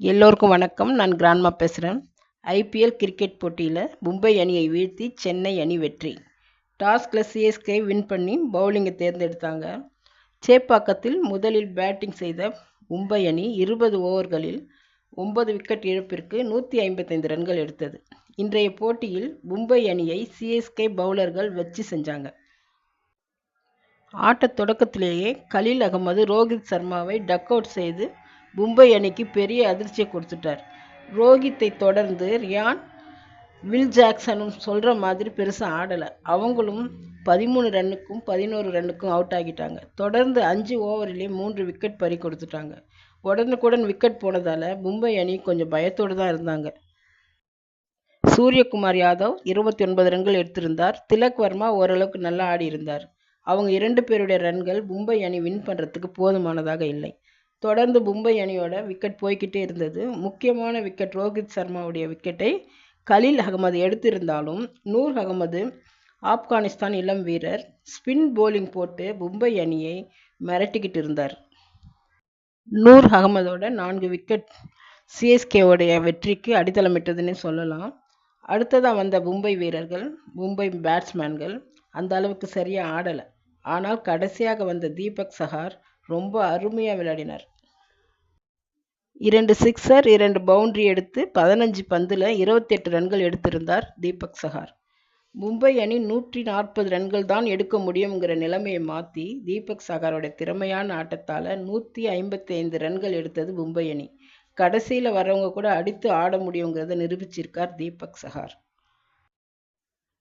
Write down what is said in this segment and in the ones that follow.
எல்லோருக்கும் வணக்கம். நான் கிராண்ட்மா பேசுகிறேன் ஐபிஎல் கிரிக்கெட் போட்டியில் மும்பை அணியை வீழ்த்தி சென்னை அணி வெற்றி. டாஸ்கில் சிஎஸ்கே வின் பண்ணி பவுலிங்கை தேர்ந்தெடுத்தாங்க. சேப்பாக்கத்தில் முதலில் பேட்டிங் செய்த மும்பை அணி இருபது ஓவர்களில் ஒன்பது விக்கெட் இழப்பிற்கு நூற்றி ஐம்பத்தைந்து ரன்கள் எடுத்தது. இன்றைய போட்டியில் மும்பை அணியை சிஎஸ்கே பவுலர்கள் வச்சு செஞ்சாங்க. ஆட்ட தொடக்கத்திலேயே கலீல் அகமது ரோஹித் சர்மாவை டக் அவுட் செய்து மும்பை அணிக்கு பெரிய அதிர்ச்சியை கொடுத்துட்டார். ரோஹித்தை தொடர்ந்து ரியான் வில் ஜாக்சனும் சொல்கிற மாதிரி பெருசாக ஆடலை. அவங்களும் பதிமூணு ரன்னுக்கும் பதினோரு ரன்னுக்கும் அவுட் ஆகிட்டாங்க. தொடர்ந்து அஞ்சு ஓவரிலே மூன்று விக்கெட் பறி கொடுத்துட்டாங்க. உடனுக்குடன் விக்கெட் போனதால் மும்பை அணி கொஞ்சம் பயத்தோடு தான் இருந்தாங்க. சூரியகுமார் யாதவ் இருபத்தி ஒன்பது ரன்கள் எடுத்திருந்தார். திலக் வர்மா ஓரளவுக்கு நல்லா ஆடி இருந்தார். அவங்க இரண்டு பேருடைய ரன்கள் மும்பை அணி வின் பண்ணுறதுக்கு போதுமானதாக இல்லை. தொடர்ந்து மும்பை அணியோட விக்கெட் போய்கிட்டே இருந்தது. முக்கியமான விக்கெட் ரோஹித் சர்மாவுடைய விக்கெட்டை கலீல் அகமது எடுத்திருந்தாலும் நூர் அகமது ஆப்கானிஸ்தான் இளம் வீரர் ஸ்பின் போலிங் போட்டு மும்பை அணியை மிரட்டிக்கிட்டு இருந்தார். நூர் அகமதோட நான்கு விக்கெட் சிஎஸ்கேவுடைய வெற்றிக்கு அடித்தளமிட்டதுன்னு சொல்லலாம். அடுத்ததாக வந்த மும்பை வீரர்கள் மும்பை பேட்ஸ்மேன்கள் அந்த அளவுக்கு சரியாக ஆடலை. ஆனால் கடைசியாக வந்த தீபக் சஹார் ரொம்ப அருமையாக விளையாடினார். இரண்டு சிக்ஸர் இரண்டு பவுண்டரி எடுத்து பதினஞ்சு பந்தில் இருபத்தெட்டு ரன்கள் எடுத்திருந்தார் தீபக் சஹார். மும்பை அணி நூற்றி நாற்பது ரன்கள் தான் எடுக்க முடியுங்கிற நிலைமையை மாற்றி தீபக் சஹாரோட திறமையான ஆட்டத்தால் நூற்றி ஐம்பத்தி ஐந்து ரன்கள் எடுத்தது மும்பை அணி. கடைசியில் வரவங்க கூட அடித்து ஆட முடியுங்கிறத நிரூபிச்சிருக்கார் தீபக் சஹார்.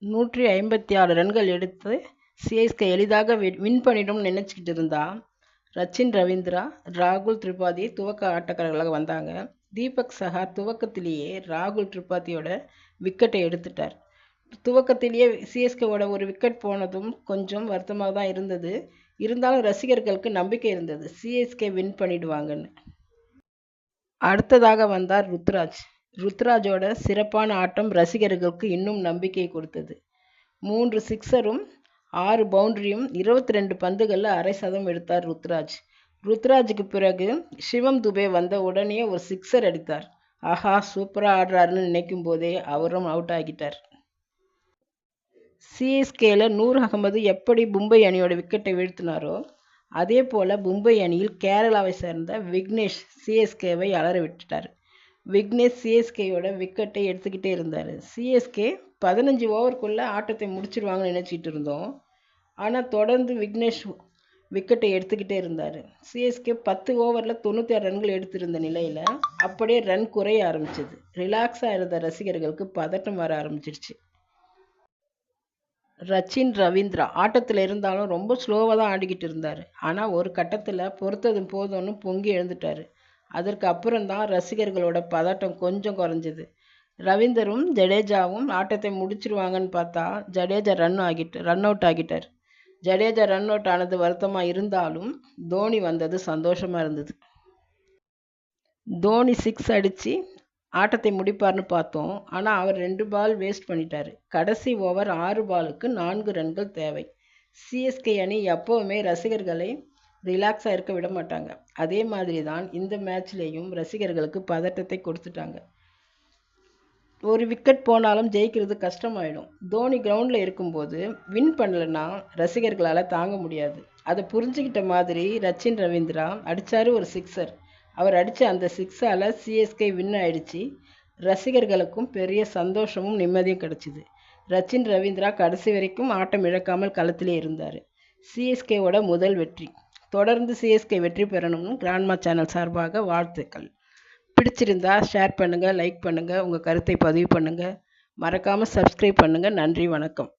நூற்றி ஐம்பத்தி ஆறு ரன்கள் எடுத்து சிஎஸ்கே எளிதாக வின் பண்ணிடும்னு நினச்சிக்கிட்டு இருந்தா ரச்சின் ரவீந்திரா ராகுல் திரிபாதி துவக்க ஆட்டக்காரர்களாக வந்தாங்க. தீபக் சஹா துவக்கத்திலேயே ராகுல் திரிபாதியோட விக்கெட்டை எடுத்துட்டார். துவக்கத்திலேயே சிஎஸ்கேவோட ஒரு விக்கெட் போனதும் கொஞ்சம் வருத்தமாக தான் இருந்தது. இருந்தாலும் ரசிகர்களுக்கு நம்பிக்கை இருந்தது. சிஎஸ்கே வின் பண்ணிடுவாங்கன்னு. அடுத்ததாக வந்தார் ருத்ராஜ். ருத்ராஜோட சிறப்பான ஆட்டம் ரசிகர்களுக்கு இன்னும் நம்பிக்கை கொடுத்தது. மூன்று சிக்ஸரும் ஆறு பவுண்டரியும் இருபத்தி ரெண்டு பந்துகளில் அரை சதம் எடுத்தார் ருத்ராஜ். ருத்ராஜுக்கு பிறகு சிவம் துபே வந்த உடனே ஒரு சிக்ஸர் அடித்தார். ஆஹா சூப்பராக ஆடுறாருன்னு நினைக்கும் போதே அவரும் அவுட் ஆகிட்டார். சிஎஸ்கேல நூர் அகமது எப்படி மும்பை அணியோட விக்கெட்டை வீழ்த்தினாரோ அதே போல் மும்பை அணியில் கேரளாவை சேர்ந்த விக்னேஷ் சிஎஸ்கேவை அலற விட்டுட்டார். விக்னேஷ் சிஎஸ்கேயோட விக்கெட்டை எடுத்துக்கிட்டே இருந்தார். சிஎஸ்கே பதினஞ்சு ஓவருக்குள்ளே ஆட்டத்தை முடிச்சிருவாங்கன்னு நினச்சிட்டு இருந்தோம். ஆனால் தொடர்ந்து விக்னேஷ் விக்கெட்டை எடுத்துக்கிட்டே இருந்தார். சிஎஸ்கே பத்து ஓவரில் தொண்ணூற்றி ஆறு ரன்கள் எடுத்திருந்த நிலையில் அப்படியே ரன் குறைய ஆரம்பிச்சது. ரிலாக்ஸாக இருந்த ரசிகர்களுக்கு பதட்டம் வர ஆரம்பிச்சிருச்சு. ரச்சின் ரவீந்திரா ஆட்டத்தில் இருந்தாலும் ரொம்ப ஸ்லோவாக தான் ஆடிக்கிட்டு இருந்தார். ஆனால் ஒரு கட்டத்தில் பொறுத்ததும் போதும்னு பொங்கி எழுந்துட்டார். அதற்கு அப்புறம்தான் ரசிகர்களோட பதட்டம் கொஞ்சம் குறைஞ்சது. ரவீந்தரும் ஜடேஜாவும் ஆட்டத்தை முடிச்சிருவாங்கன்னு பார்த்தா ஜடேஜா ரன் ஆகிட்டு ரன் அவுட் ஆகிட்டார். ஜடேஜா ரன் அவுட் ஆனது வருத்தமாக இருந்தாலும் தோனி வந்தது சந்தோஷமாக இருந்தது. தோனி சிக்ஸ் அடித்து ஆட்டத்தை முடிப்பார்னு பார்த்தோம். ஆனால் அவர் ரெண்டு பால் வேஸ்ட் பண்ணிட்டார். கடைசி ஓவர் ஆறு பாலுக்கு நான்கு ரன்கள் தேவை. சிஎஸ்கே அணி எப்போவுமே ரசிகர்களை ரிலாக்ஸாக இருக்க விட மாட்டாங்க. அதே மாதிரி தான் இந்த மேட்ச்லேயும் ரசிகர்களுக்கு பதட்டத்தை கொடுத்துட்டாங்க. ஒரு விக்கெட் போனாலும் ஜெயிக்கிறது கஷ்டமாயிடும். தோனி கிரவுண்டில் இருக்கும்போது வின் பண்ணலைன்னா ரசிகர்களால் தாங்க முடியாது. அதை புரிஞ்சுக்கிட்ட மாதிரி ரச்சின் ரவீந்திரா அடித்தார் ஒரு சிக்ஸர் அவர் அடித்த அந்த சிக்ஸால் சிஎஸ்கே வின் ஆயிடுச்சு. ரசிகர்களுக்கும் பெரிய சந்தோஷமும் நிம்மதியும் கிடச்சிது. ரச்சின் ரவீந்திரா கடைசி வரைக்கும் ஆட்டம் இழக்காமல் களத்திலே இருந்தார். சிஎஸ்கேவோட முதல் வெற்றி. தொடர்ந்து சிஎஸ்கே வெற்றி பெறணும்னு கிராண்ட்மா சேனல் சார்பாக வாழ்த்துக்கள். பிடிச்சிருந்தா ஷேர் பண்ணுங்கள் லைக் பண்ணுங்கள் உங்கள் கருத்தை பதிவு பண்ணுங்கள் மறக்காமல் சப்ஸ்கிரைப் பண்ணுங்கள் நன்றி வணக்கம்.